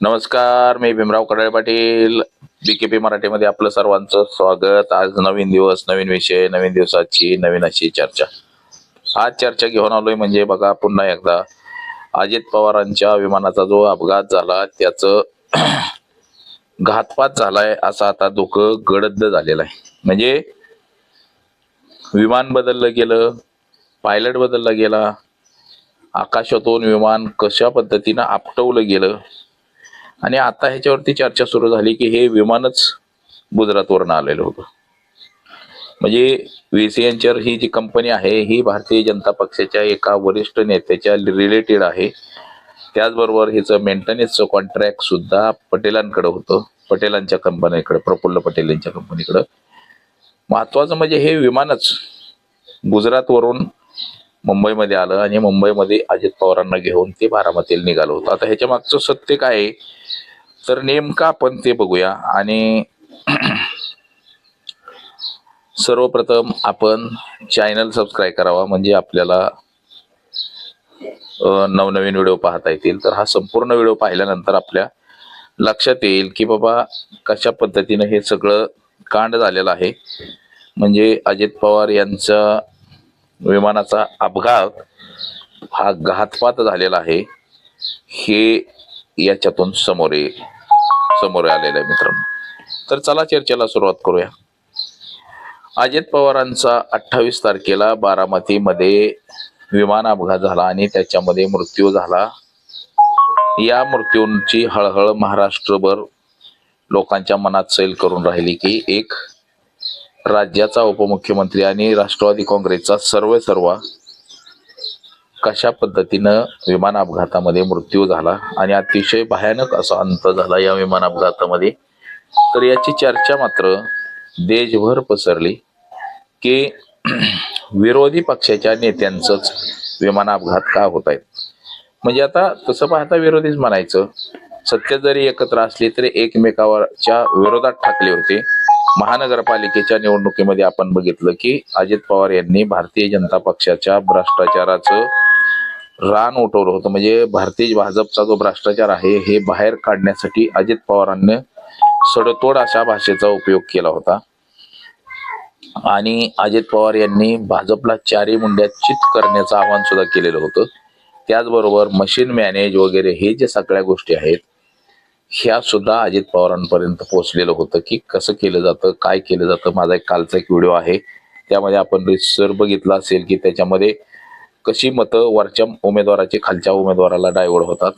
नमस्कार मी भीमराव कडाळे पाटील. बीकेपी मराठीमध्ये आपलं सर्वांचं स्वागत. आज नवीन दिवस नवीन विषय नवीन दिवसाची नवीन अशी चर्चा. आज चर्चा घेऊन आलोय म्हणजे बघा पुन्हा एकदा अजित पवारांच्या विमानाचा जो अपघात झाला त्याचं घातपात झालाय असं आता धोकं गडद झालेलं आहे. म्हणजे विमान बदललं गेलं पायलट बदलला गेला आकाशातून विमान कशा पद्धतीनं आपटवलं गेलं आणि आता ह्याच्यावरती चर्चा सुरू झाली की हे विमानच गुजरातवरनं आलेलं होतं. म्हणजे व्हीसीएनचर ही जी कंपनी आहे ही भारतीय जनता पक्षाच्या एका वरिष्ठ नेत्याच्या रिलेटेड आहे. त्याचबरोबर हिचं मेंटेनन्सचं कॉन्ट्रॅक्ट सुद्धा पटेलांकडे होतं पटेलांच्या कंपनीकडे प्रफुल्ल पटेल यांच्या कंपनीकडं. महत्वाचं म्हणजे हे विमानच गुजरातवरून मुंबईमध्ये आलं आणि मुंबईमध्ये अजित पवारांना घेऊन ते बारामतीला निघालं होतं. आता ह्याच्या मागचं सत्य काय आहे? तर नेमकं आपण ते बघूया. आणि सर्वप्रथम आपण चॅनल सबस्क्राईब करावा. म्हणजे आपल्याला नवनवीन व्हिडिओ पाहता येतील. तर हा संपूर्ण व्हिडिओ पाहिल्यानंतर आपल्या लक्षात येईल की बाबा कशा पद्धतीनं हे सगळं कांड झालेलं आहे. म्हणजे अजित पवार यांचा विमानाचा अपघात हा घातपात झालेला आहे. हे याच्यातून समोर येईल. समोर आलेला आहे मित्रांनो. तर चला चर्चेला सुरुवात करूया. अजित पवारांचा अठ्ठावीस तारखेला बारामतीमध्ये विमान अपघात झाला आणि त्याच्यामध्ये मृत्यू झाला. या मृत्यूंची हळहळ महाराष्ट्रभर लोकांच्या मनात सैल करून राहिली की एक राज्याचा उपमुख्यमंत्री आणि राष्ट्रवादी काँग्रेसचा सर्व सर्व कशा पद्धतीनं विमान अपघातामध्ये मृत्यू झाला आणि अतिशय भयानक असा अंत झाला या विमान अपघातामध्ये तर याची चर्चा मात्र देशभर पसरली की विरोधी पक्षाच्या नेत्यांचंच विमान अपघात का होत आहेत? म्हणजे आता तसं पाहता विरोधीच म्हणायचं सत्य जरी एकत्र असली तरी एकमेकावरच्या विरोधात ठाकले होते. महानगरपालिकेच्या निवडणुकीमध्ये आपण बघितलं की अजित पवार यांनी भारतीय जनता पक्षाच्या भ्रष्टाचाराचं रान उठवलं होतं. म्हणजे भारतीय भाजपचा जो भ्रष्टाचार आहे हे बाहेर काढण्यासाठी अजित पवारांनी सडतोड अशा भाषेचा उपयोग केला होता. आणि अजित पवार यांनी भाजपला चारी मुंड्यात चित करण्याचं आवाहन सुद्धा केलेलं होतं. त्याचबरोबर मशीन मॅनेज वगैरे हे जे सगळ्या गोष्टी आहेत ह्या सुद्धा अजित पवारांपर्यंत पोहोचलेलं होतं की कसं केलं जातं काय केलं जातं. माझा एक कालचा एक व्हिडिओ आहे. त्यामध्ये आपण रिसर बघितला असेल की त्याच्यामध्ये कशी मतं वरच्या उमेदवाराची खालच्या उमेदवाराला डायवर्ड होतात?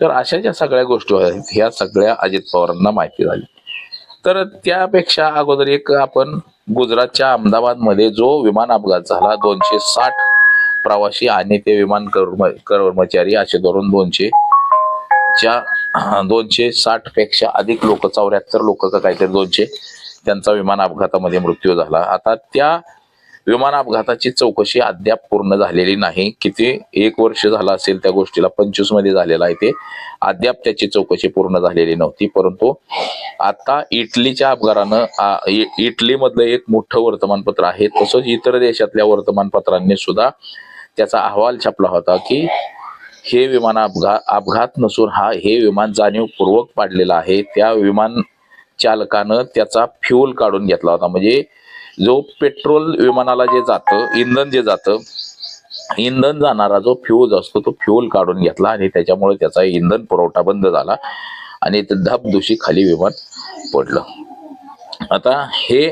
तर अशा ज्या सगळ्या गोष्टी आहेत ह्या सगळ्या अजित पवारांना माहिती झाली. तर त्यापेक्षा अगोदर एक आपण गुजरातच्या अहमदाबादमध्ये जो विमान अपघात झाला दोनशे साठ प्रवासी आणि ते विमान कर्म कर्मचारी असे धरून दोनशे च्या दोनशे साठपेक्षा अधिक लोक चौऱ्याहत्तर लोक काहीतरी दोनशे त्यांचा विमान अपघातामध्ये मृत्यू झाला. आता त्या विमान अपघाताची चौकशी अद्याप पूर्ण झालेली नाही. किती? एक वर्ष झालं असेल त्या गोष्टीला. पंचवीसमध्ये झालेलं आहे ते. अद्याप त्याची चौकशी पूर्ण झालेली नव्हती. परंतु आता इटलीच्या अपघातानं इ- इटलीमधलं एक मोठं वर्तमानपत्र आहे. तसंच इतर देशातल्या वर्तमानपत्रांनी सुद्धा त्याचा अहवाल छापला होता की हे विमान अपघात अपघात नसून हा हे विमान जाणीवपूर्वक पाडलेलं आहे. त्या विमान चालकानं त्याचा फ्यूल काढून घेतला होता. म्हणजे जो पेट्रोल विमानाला जे जातं इंधन जे जातं इंधन जाणारा जो फ्यूज असतो तो फ्यूल काढून घेतला आणि त्याच्यामुळे त्याचा इंधन पुरवठा बंद झाला आणि ते धबधुशी खाली विमान पडलं. आता हे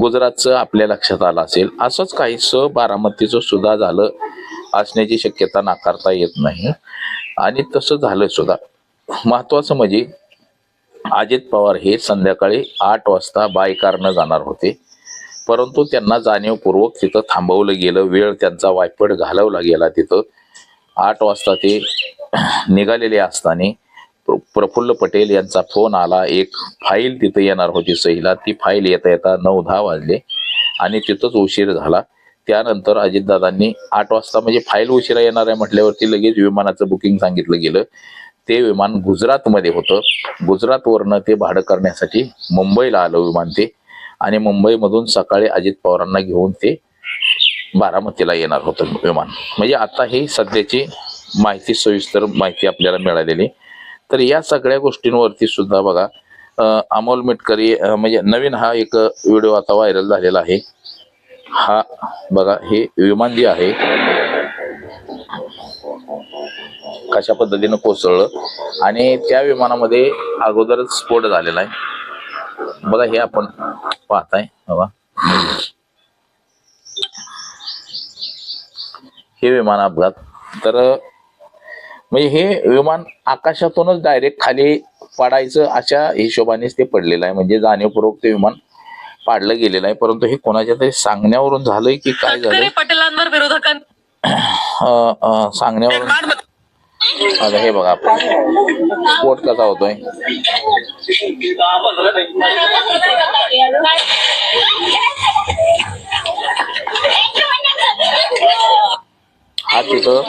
गुजरातचं आपल्या लक्षात आलं असेल असंच काहीसं बारामतीचं सुद्धा झालं असण्याची शक्यता नाकारता येत नाही. आणि तसं झालं सुद्धा. महत्वाचं म्हणजे अजित पवार हे संध्याकाळी आठ वाजता बायकारनं जाणार होते. परंतु त्यांना जाणीवपूर्वक तिथं थांबवलं गेलं. वेळ त्यांचा वायपट घालवला गेला तिथं. आठ वाजता ते निघालेले असताना प्र- प्रफुल्ल पटेल यांचा फोन आला. एक फाईल तिथं येणार होती सहीला. ती फाईल येता येता नऊ दहा वाजले आणि तिथंच उशीर झाला. त्यानंतर अजितदादांनी आठ वाजता म्हणजे फाईल उशिरा येणार आहे म्हटल्यावरती लगेच विमानाचं बुकिंग सांगितलं गेलं. ते विमान गुजरातमध्ये होतं. गुजरातवरनं ते भाडं करण्यासाठी मुंबईला आलं विमान ते. आणि मुंबईमधून सकाळी अजित पवारांना घेऊन ते बारामतीला येणार होतं विमान. म्हणजे आता ही सध्याची माहिती सविस्तर माहिती आपल्याला मिळालेली. तर या सगळ्या गोष्टींवरती सुद्धा बघा अमोल मिटकरी म्हणजे नवीन हा एक व्हिडिओ आता व्हायरल झालेला आहे. हा बघा हे विमान जे आहे कशा पद्धतीनं कोसळलं आणि त्या विमानामध्ये अगोदरच स्फोट झालेला आहे. बघा हे आपण पाहताय. बघा. हे विमान अपघात. तर म्हणजे हे विमान आकाशातूनच डायरेक्ट खाली पडायचं अशा हिशोबानेच ते पडलेलं आहे. म्हणजे जाणीवपूर्वक ते विमान पाडलं गेलेलं आहे. परंतु हे कोणाच्या तरी सांगण्यावरून झालंय की काय झालं पटेलांवर विरोधकांनी सांगण्यावरून आता हे बघा स्फोट कसा होतोय? हा तिथं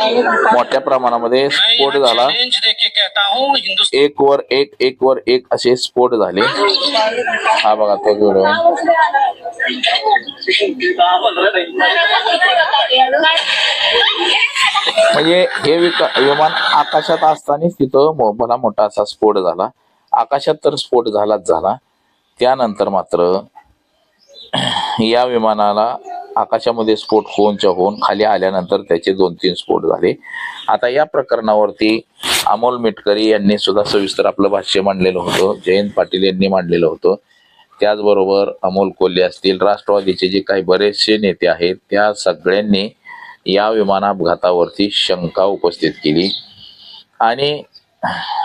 मोठ्या प्रमाणामध्ये स्फोट झाला. एक वर एक एक वर एक असे स्फोट झाले. हा बघा तो व्हिडिओ म्हणजे हे विमान आकाशात असतानाच तिथं मो- भला मोठा असा स्फोट झाला. आकाशात तर स्फोट झालाच झाला. त्यानंतर मात्र या विमानाला आकाशामध्ये स्फोट होऊनच्या होऊन खाली आल्यानंतर त्याचे दोन तीन स्फोट झाले. आता या प्रकरणावरती अमोल मिटकरी यांनी सुद्धा सविस्तर आपलं भाष्य मांडलेलं होतं. जयंत पाटील यांनी मांडलेलं होतं. त्याचबरोबर अमोल कोल्हे असतील राष्ट्रवादीचे जे काही बरेचसे नेते आहेत त्या सगळ्यांनी या विमान अपघातावरती शंका उपस्थित केली. आणि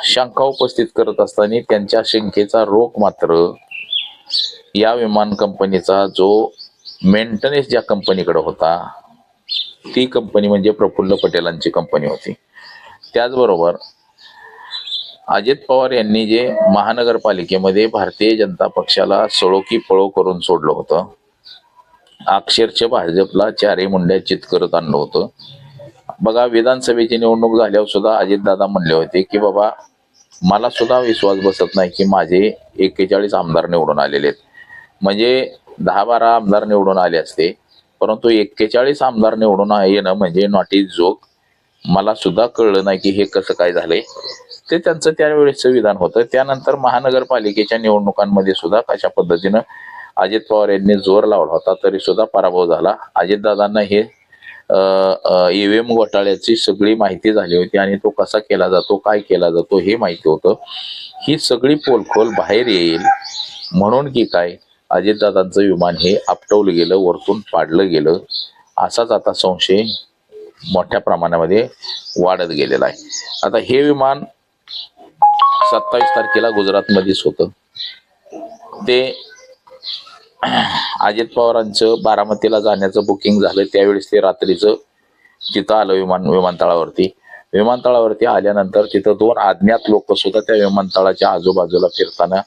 शंका उपस्थित करत असताना त्यांच्या शंकेचा रोख मात्र या विमान कंपनीचा जो मेंटेनन्स ज्या कंपनीकडे होता ती कंपनी म्हणजे प्रफुल्ल पटेलांची कंपनी होती. त्याचबरोबर अजित पवार यांनी जे महानगरपालिकेमध्ये भारतीय जनता पक्षाला सळोकी पळो करून सोडलं होतं अक्षरशः भाजपला चारही मुंड्या चित करत आणलं होतं. बघा विधानसभेची निवडणूक झाल्यावर सुद्धा अजितदादा म्हणले होते की बाबा मला सुद्धा विश्वास बसत नाही की माझे एक्केचाळीस आमदार निवडून आलेले आहेत. म्हणजे दहा बारा आमदार निवडून आले असते परंतु एक्केचाळीस आमदार निवडून येणं म्हणजे नॉट इज जोक मला सुद्धा कळलं नाही की हे कसं काय झालंय. ते त्यांचं त्यावेळेसचं विधान होतं. त्यानंतर महानगरपालिकेच्या निवडणुकांमध्ये सुद्धा कशा पद्धतीनं अजित पवार यांनी जोर लावला होता तरी सुद्धा पराभव झाला. अजितदादांना हे ईव्हीएम घोटाळ्याची सगळी माहिती झाली होती आणि तो कसा केला जातो काय केला जातो हे माहिती होतं. ही सगळी पोलखोल बाहेर येईल म्हणून की काय अजितदादांचं विमान हे आपटवलं गेलं वरतून पाडलं गेलं असाच आता संशय मोठ्या प्रमाणामध्ये वाढत गेलेला आहे. आता हे विमान सत्तावीस तारखेला गुजरातमध्येच होतं. ते अजित पवारांचं बारामतीला जाण्याचं बुकिंग झालं. त्यावेळेस ते रात्रीचं तिथं आलं विमान विमानतळावरती. विमानतळावरती आल्यानंतर तिथं दोन अज्ञात लोक सुद्धा त्या विमानतळाच्या आजूबाजूला फिरताना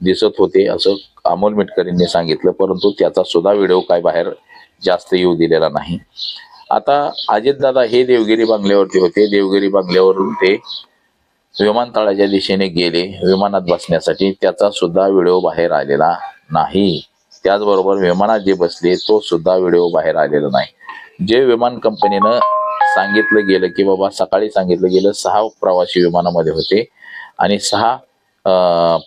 दिसत होते असं अमोल मिटकरींनी सांगितलं. परंतु त्याचा सुद्धा व्हिडिओ काय बाहेर जास्त येऊ दिलेला नाही. आता अजितदादा हे देवगिरी बंगल्यावरती होते. देवगिरी बंगल्यावरून ते विमानतळाच्या दिशेने गेले. विमानात बसण्यासाठी त्याचा सुद्धा व्हिडिओ बाहेर आलेला नाही. त्याचबरोबर विमानात जे बसले तो सुद्धा व्हिडिओ बाहेर आलेला नाही. जे विमान कंपनीनं सांगितलं गेलं की बाबा सकाळी सांगितलं गेलं सहा प्रवासी विमानामध्ये होते आणि सहा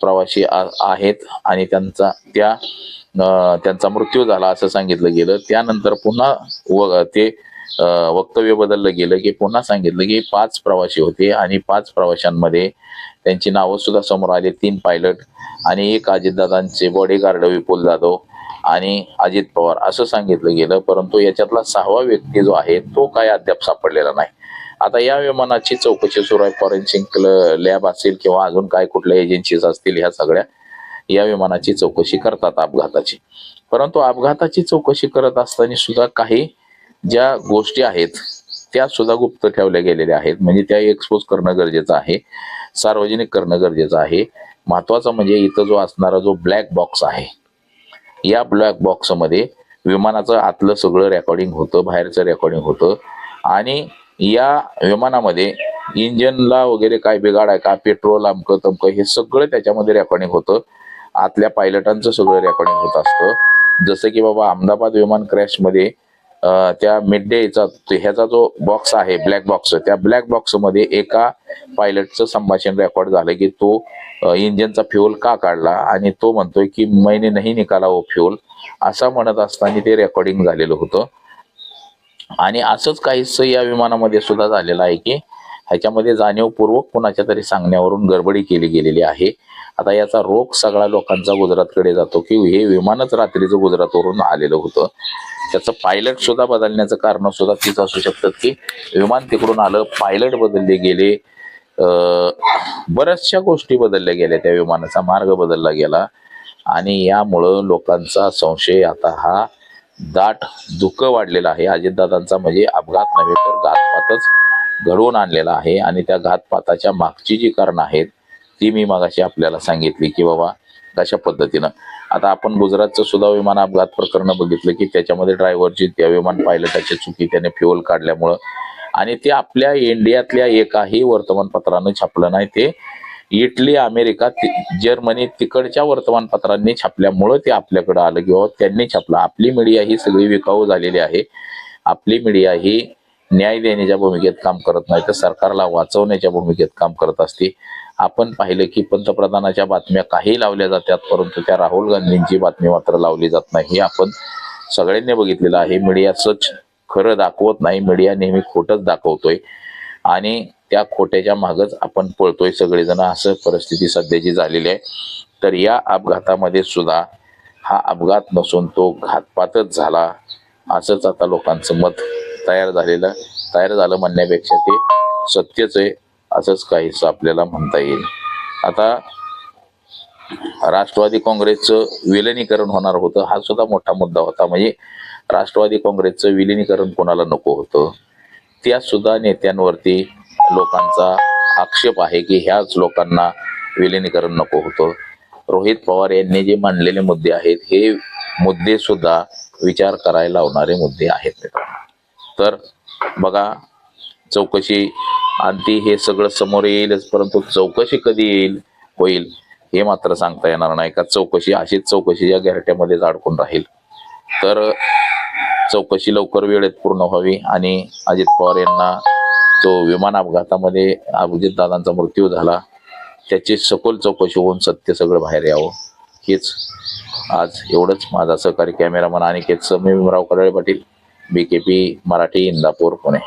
प्रवासी आ- आहेत आणि त्यांचा त्या त्यांचा मृत्यू झाला असं सांगितलं गेलं. त्यानंतर पुन्हा व ते वक्तव्य बदललं गेलं की पुन्हा सांगितलं की पाच प्रवासी होते आणि पाच प्रवाशांमध्ये त्यांची नावं सुद्धा समोर आली तीन पायलट आणि एक अजितदादांचे बॉडीगार्ड विपुल जाधव. आणि अजित पवार असं सांगितलं गेलं परंतु याच्यातला सहावा व्यक्ती जो आहे तो काय अद्याप सापडलेला नाही. आता या विमानाची चौकशी सुरू आहे फॉरेन्सिक लॅब असेल किंवा अजून काय कुठल्या एजन्सीज असतील ह्या सगळ्या या विमानाची चौकशी करतात अपघाताची. परंतु अपघाताची चौकशी करत असताना सुद्धा काही ज्या गोष्टी आहेत त्या सुद्धा गुप्त ठेवल्या गेलेल्या आहेत. म्हणजे त्या एक्सपोज करणं गरजेचं आहे सार्वजनिक करणं गरजेचं आहे. महत्वाचं म्हणजे इथं जो असणारा जो ब्लॅक बॉक्स आहे या ब्लॅक बॉक्समध्ये विमानाचं आतलं सगळं रेकॉर्डिंग होतं बाहेरचं रेकॉर्डिंग होतं. आणि या विमानामध्ये इंजनला वगैरे काय बिघाड आहे का पेट्रोल अमकं तमकं हे सगळं त्याच्यामध्ये रेकॉर्डिंग होतं. आतल्या पायलटांचं सगळं रेकॉर्डिंग होत असतं. जसं की बाबा अहमदाबाद विमान क्रॅशमध्ये त्या मिड डेचा ह्याचा जो बॉक्स आहे ब्लॅक बॉक्स त्या ब्लॅक बॉक्समध्ये एका पायलटचं संभाषण रेकॉर्ड झालं की तो इंजिनचा फ्युल का काढला आणि तो म्हणतोय की मैने नाही निकाला हो फ्युल असं म्हणत असताना ते रेकॉर्डिंग झालेलं होतं. आणि असंच काहीच या विमानामध्ये सुद्धा झालेलं आहे की ह्याच्यामध्ये जाणीवपूर्वक कुणाच्या तरी सांगण्यावरून गडबडी केली गेलेली आहे. आता याचा रोग सगळ्या लोकांचा गुजरातकडे जातो की हे विमानच रात्रीचं गुजरातवरून आलेलं होतं. त्याचं पायलट सुद्धा बदलण्याचं कारण सुद्धा तीच असू शकतात की विमान तिकडून आलं पायलट बदलले गेले. बऱ्याचशा गोष्टी बदलल्या गेल्या त्या विमानाचा मार्ग बदलला गेला. आणि यामुळं लोकांचा संशय आता हा दाट धुकं वाढलेला आहे. अजितदादांचा म्हणजे अपघात नव्हे तर घातपातच घडवून आणलेला आहे आणि त्या घातपाताच्या मागची जी कारणं आहेत ती मी मागाशी आपल्याला सांगितली की बाबा कशा पद्धतीनं. आता आपण गुजरातचं सुद्धा विमान अपघात प्रकरण बघितलं की त्याच्यामध्ये ड्रायव्हरची त्या विमान पायलटाची चुकी त्याने फ्युअल काढल्यामुळं आणि ते आपल्या इंडियातल्या एकाही वर्तमानपत्रानं छापलं नाही. ते इटली अमेरिका ति- जर्मनी तिकडच्या वर्तमानपत्रांनी छापल्यामुळं ते आपल्याकडं आलं किंवा त्यांनी छापलं. आपली मीडिया ही सगळी विकाऊ झालेली आहे. आपली मीडिया ही न्याय देण्याच्या भूमिकेत काम करत नाही तर सरकारला वाचवण्याच्या भूमिकेत काम करत असते. आपण पाहिलं की पंतप्रधानाच्या बातम्या काही लावल्या जातात परंतु त्या राहुल गांधींची बातमी मात्र लावली जात नाही. हे आपण सगळ्यांनी बघितलेलं आहे. मीडिया सच खरं दाखवत नाही. मीडिया नेहमी खोटंच दाखवतोय. आणि त्या खोट्याच्या मागच आपण पळतोय सगळेजण. असं परिस्थिती सध्याची झालेली आहे. तर या अपघातामध्ये सुद्धा हा अपघात नसून तो घातपातच झाला. असंच आता लोकांचं मत तयार झालेलं तयार झालं म्हणण्यापेक्षा ते सत्यच आहे असंच काहीच आपल्याला म्हणता येईल. आता राष्ट्रवादी काँग्रेसचं विलिनीकरण होणार होतं हा सुद्धा मोठा मुद्दा होता. म्हणजे राष्ट्रवादी काँग्रेसचं विलिनीकरण कोणाला नको होतं? त्या सुद्धा नेत्यांवरती लोकांचा आक्षेप आहे की ह्याच लोकांना विलिनीकरण नको होतं. रोहित पवार यांनी जे मांडलेले मुद्दे आहेत हे मुद्दे सुद्धा विचार करायला लावणारे मुद्दे आहेत. मित्रांनो तर बघा चौकशी अंती हे सगळं समोर येईलच परंतु चौकशी कधी येईल होईल हे मात्र सांगता येणार नाही का चौकशी अशीच चौकशी या गॅरट्यामध्येच अडकून राहील. तर चौकशी लवकर वेळेत पूर्ण व्हावी आणि अजित पवार यांना जो विमान अपघातामध्ये अभिजित दादांचा मृत्यू झाला त्याची सखोल चौकशी होऊन सत्य सगळं बाहेर यावं हेच आज एवढंच. माझा सहकारी कॅमेरामन अनिकेत मी Bhimrao Karale Patil. B K P Marathi Indapur Pune